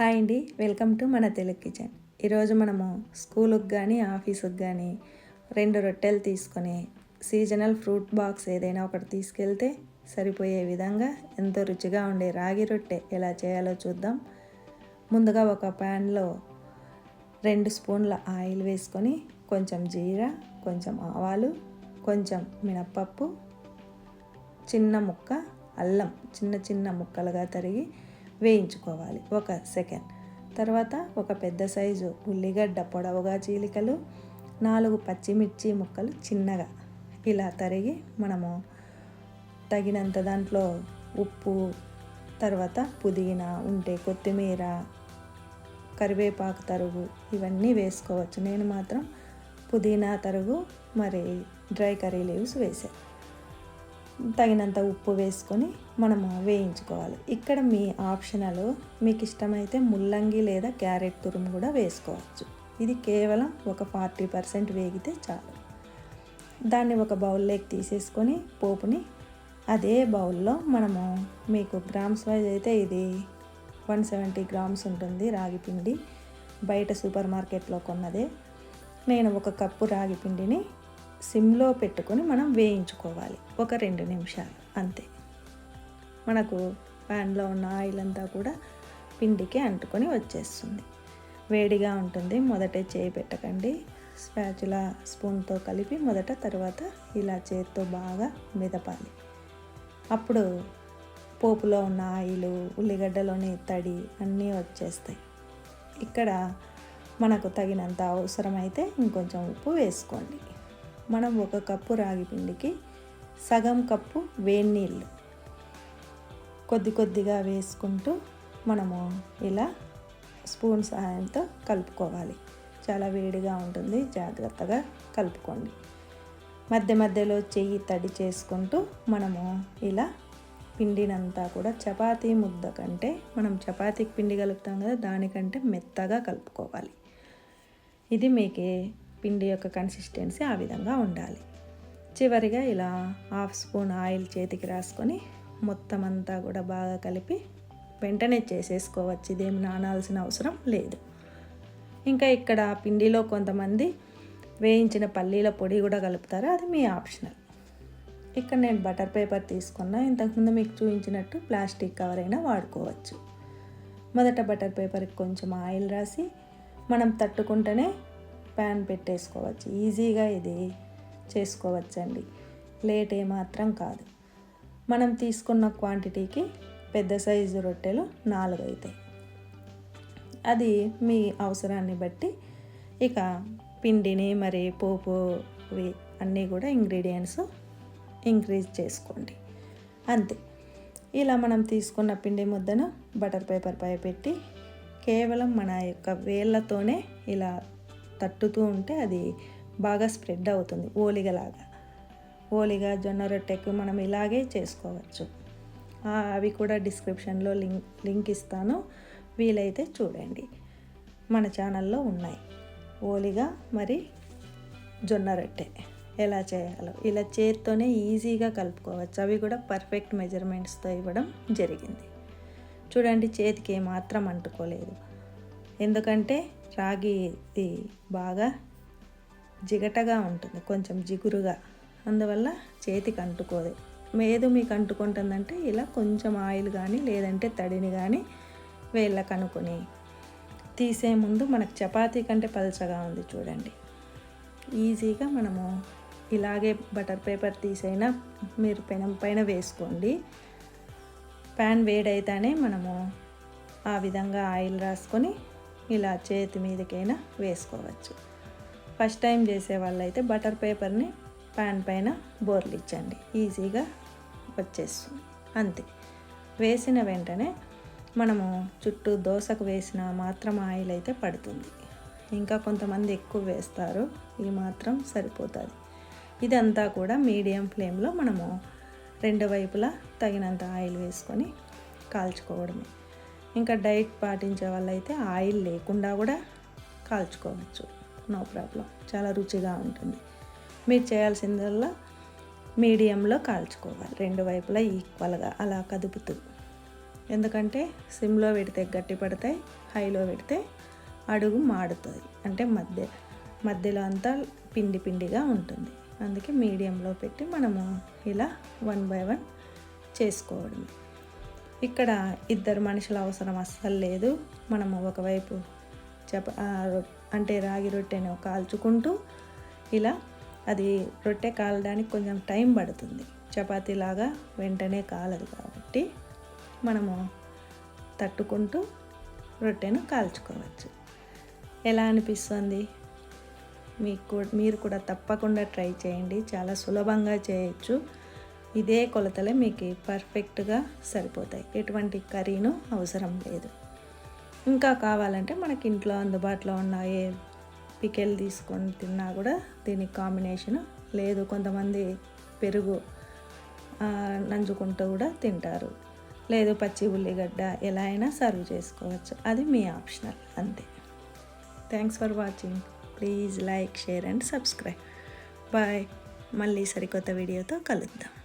Hi అండి. Welcome to మన Telugu kitchen. ఈరోజు మనము స్కూలుకి కానీ ఆఫీసుకి కానీ రెండు రొట్టెలు తీసుకొని సీజనల్ ఫ్రూట్ బాక్స్ ఏదైనా ఒకటి తీసుకెళ్తే సరిపోయే విధంగా ఎంతో రుచిగా ఉండే రాగి రొట్టె ఎలా చేయాలో చూద్దాం. ముందుగా ఒక ప్యాన్లో రెండు స్పూన్ల ఆయిల్ వేసుకొని కొంచెం జీరా కొంచెం ఆవాలు కొంచెం మినప్పప్పు చిన్న ముక్క అల్లం చిన్న చిన్న ముక్కలుగా తరిగి వేయించుకోవాలి. ఒక సెకండ్. తర్వాత ఒక పెద్ద సైజు ఉల్లిగడ్డ పొడవుగా చీలికలు నాలుగు పచ్చిమిర్చి ముక్కలు చిన్నగా. ఇలా తరిగి మనము తగినంత దాంట్లో ఉప్పు తర్వాత పుదీనా ఉంటే కొత్తిమీర కరివేపాకు తరుగు ఇవన్నీ వేసుకోవచ్చు. నేను మాత్రం పుదీనా తరుగు మరి డ్రై కర్రీ లీవ్స్ వేసాను తగినంత ఉప్పు వేసుకొని మనము వేయించుకోవాలి. ఇక్కడ మీ ఆప్షనల్ మీకు ఇష్టమైతే ముల్లంగి లేదా క్యారెట్ తురుము కూడా వేసుకోవచ్చు. ఇది కేవలం ఒక ఫార్టీ పర్సెంట్ వేగితే చాలు. దాన్ని ఒక బౌల్లోకి తీసేసుకొని పోపుని అదే బౌల్లో మనము మీకు గ్రామ్స్ వైజ్ అయితే ఇది వన్ సెవెంటీ గ్రామ్స్ ఉంటుంది రాగి పిండి. బయట సూపర్ మార్కెట్లో కొన్నదే. నేను ఒక కప్పు రాగి పిండిని సిమ్లో పెట్టుకొని మనం వేయించుకోవాలి. ఒక రెండు నిమిషాలు. అంతే. మనకు ప్యాన్లో ఉన్న ఆయిల్ అంతా కూడా పిండికి అంటుకొని వచ్చేస్తుంది. వేడిగా ఉంటుంది. మొదటే చేయి పెట్టకండి. స్పాచుల స్పూన్తో కలిపి మొదట తర్వాత ఇలా చేతితో బాగా మెదపాలి. అప్పుడు పోపులో ఉన్న ఆయిలు ఉల్లిగడ్డలోని తడి అన్నీ వచ్చేస్తాయి. ఇక్కడ మనకు తగినంత అవసరమైతే ఇంకొంచెం ఉప్పు వేసుకోండి. మనం ఒక కప్పు రాగి పిండికి సగం కప్పు వేడి నీళ్ళు కొద్ది కొద్దిగా వేసుకుంటూ మనము ఇలా స్పూన్ సహాయంతో కలుపుకోవాలి. చాలా వేడిగా ఉంటుంది. జాగ్రత్తగా కలుపుకోండి. మధ్య మధ్యలో చెయ్యి తడి చేసుకుంటూ మనము ఇలా పిండినంతా కూడా చపాతీ ముద్ద కంటే మనం చపాతీకి పిండి కలుపుతాం కదా దానికంటే మెత్తగా కలుపుకోవాలి. ఇది మీకే పిండి యొక్క కన్సిస్టెన్సీ ఆ విధంగా ఉండాలి. చివరిగా ఇలా హాఫ్ స్పూన్ ఆయిల్ చేతికి రాసుకొని మొత్తం అంతా కూడా బాగా కలిపి వెంటనే చేసేసుకోవచ్చు. ఇదేం నానాల్సిన అవసరం లేదు. ఇంకా ఇక్కడ పిండిలో కొంతమంది వేయించిన పల్లీల పొడి కూడా కలుపుతారు. అది మీ ఆప్షనల్. ఇక్కడ నేను బటర్ పేపర్ తీసుకున్నా. ఇంతకుముందు మీకు చూపించినట్టు ప్లాస్టిక్ కవర్ అయినా వాడుకోవచ్చు. మొదట బటర్ పేపర్కి కొంచెం ఆయిల్ రాసి మనం తట్టుకుంటేనే ప్యాన్ పెట్టేసుకోవచ్చు. ఈజీగా ఇది చేసుకోవచ్చండి. లేట్ ఏమాత్రం కాదు. మనం తీసుకున్న క్వాంటిటీకి పెద్ద సైజు రొట్టెలు నాలుగు అవుతాయి అది మీ అవసరాన్ని బట్టి ఇక పిండిని మరి పోపు అన్నీ కూడా ఇంగ్రీడియంట్స్ ఇంక్రీజ్ చేసుకోండి. అంతే. ఇలా మనం తీసుకున్న పిండి ముద్దను బటర్ పేపర్ పై పెట్టి కేవలం మన యొక్క వేళ్ళతోనే ఇలా తట్టుతూ ఉంటే అది బాగా స్ప్రెడ్ అవుతుంది ఓలిగలాగా. ఓలిగా జొన్న రొట్టెకు మనం ఇలాగే చేసుకోవచ్చు. అవి కూడా డిస్క్రిప్షన్లో లింక్ లింక్ ఇస్తాను. వీలైతే చూడండి. మన ఛానల్లో ఉన్నాయి. ఓలిగా మరి జొన్న రొట్టె. ఎలా చేయాలో. ఇలా చేత్తోనే ఈజీగా కలుపుకోవచ్చు. అవి కూడా పర్ఫెక్ట్ మెజర్మెంట్స్తో ఇవ్వడం జరిగింది. చూడండి చేతికి ఏమాత్రం అంటుకోలేదు. ఎందుకంటే రాగిది బాగా జిగటగా ఉంటుంది కొంచెం జిగురుగా. అందువల్ల చేతికి అంటుకోదు. మేదు మీకు అంటుకుంటుందంటే ఇలా కొంచెం ఆయిల్ కానీ లేదంటే తడిని కానీ వేళ్ళకు అనుకుని తీసే ముందు మనకు చపాతీ కంటే పలచగా ఉంది చూడండి. ఈజీగా మనము ఇలాగే బటర్ పేపర్ తీసైనా మీరు పెనం పైన వేసుకోండి. ప్యాన్ వేడైతేనే మనము ఆ విధంగా ఆయిల్ రాసుకొని ఇలా చేతి మీదకైనా వేసుకోవచ్చు. ఫస్ట్ టైం చేసే వాళ్ళైతే బటర్ పేపర్ని ప్యాన్ పైన బోర్లు ఇచ్చండి. ఈజీగా వచ్చేస్తుంది. అంతే. వేసిన వెంటనే మనము చుట్టూ దోశకు వేసిన మాత్రం ఆయిల్ అయితే పడుతుంది. ఇంకా కొంతమంది ఎక్కువ వేస్తారు. ఇది మాత్రం సరిపోతుంది. ఇదంతా కూడా మీడియం ఫ్లేమ్లో మనము రెండు వైపులా తగినంత ఆయిల్ వేసుకొని కాల్చుకోవడమే. ఇంకా డైట్ పాటించే వాళ్ళైతే ఆయిల్ లేకుండా కూడా కాల్చుకోవచ్చు. No problem. చాలా రుచిగా ఉంటుంది. మీరు చేయాల్సిందల్లా మీడియంలో కాల్చుకోవాలి. రెండు వైపులా ఈక్వల్గా అలా కదుపుతూ. ఎందుకంటే సిమ్లో పెడితే గట్టి పడతాయి హైలో పెడితే అడుగు మాడుతుంది. అంటే మధ్య మధ్యలో అంతా పిండి పిండిగా ఉంటుంది. అందుకే మీడియంలో పెట్టి మనము ఇలా వన్ బై వన్ చేసుకోవడం ఇక్కడ ఇద్దరు మనుషుల అవసరం అస్సలు లేదు. మనము ఒకవైపు చప రొ- అంటే రాగి రొట్టెను కాల్చుకుంటూ ఇలా అది రొట్టె కాలడానికి కొంచెం టైం పడుతుంది. చపాతీలాగా వెంటనే కాలదు కాబట్టి మనము తట్టుకుంటూ రొట్టెను కాల్చుకోవచ్చు. ఎలా అనిపిస్తుంది? మీకు మీరు కూడా తప్పకుండా ట్రై చేయండి. చాలా సులభంగా చేయొచ్చు. ఇదే కొలతలే మీకు పర్ఫెక్ట్గా సరిపోతాయి. ఎటువంటి కర్రీను అవసరం లేదు. ఇంకా కావాలంటే మనకి ఇంట్లో అందుబాటులో ఉన్న ఏ పికెల్ తీసుకొని తిన్నా కూడా దీనికి కాంబినేషన్ లేదు. కొంతమంది పెరుగు నంజుకుంటూ కూడా తింటారు. లేదు పచ్చి ఉల్లిగడ్డ ఎలా అయినా సర్వ్ చేసుకోవచ్చు. అది మీ ఆప్షనల్ అంతే. Thanks for watching please like share and subscribe bye మళ్ళీ సరికొత్త వీడియోతో కలుద్దాం.